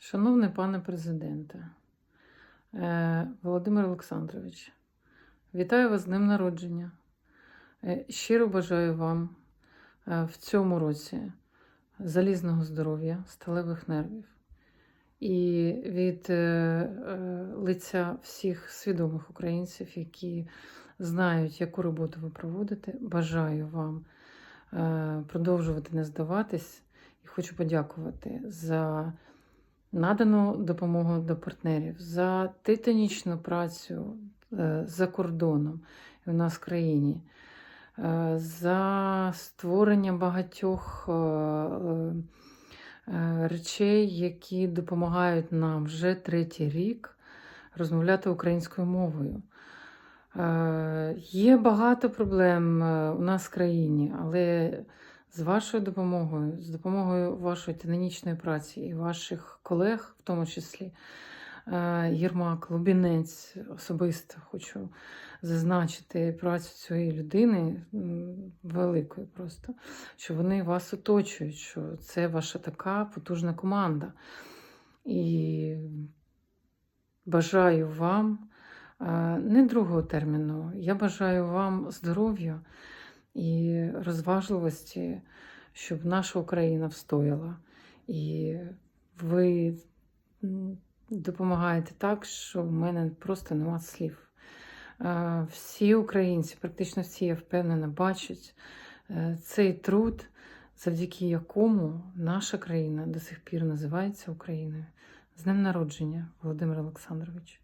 Шановний пане президенте, е, Володимир Олександрович, вітаю вас з днем народження. Е, Щиро бажаю вам е, в цьому році залізного здоров'я, сталевих нервів. І від лиця всіх свідомих українців, які знають, яку роботу ви проводите, бажаю вам продовжувати не здаватись і хочу подякувати за надану допомогу до партнерів, за титанічну працю е, за кордоном в нас в країні, е, за створення багатьох е, речей, які допомагають нам вже третій рік розмовляти українською мовою. Є багато проблем у нас в країні, але з вашою допомогою, з допомогою вашої титанічної праці і ваших колег, в тому числі е, Єрмак, Лубінець, особисто хочу зазначити працю цієї людини великою просто, що вони вас оточують, що це ваша така потужна команда. І бажаю вам е, не другого терміну, я бажаю вам здоров'я і розважливості, щоб наша Україна встояла. І ви допомагаєте так, що в мене просто нема слів. Е, Всі українці, практично всі, я впевнена, бачать е, цей труд, завдяки якому наша країна до сих пір називається Україною. З днем народження, Володимир Олександрович.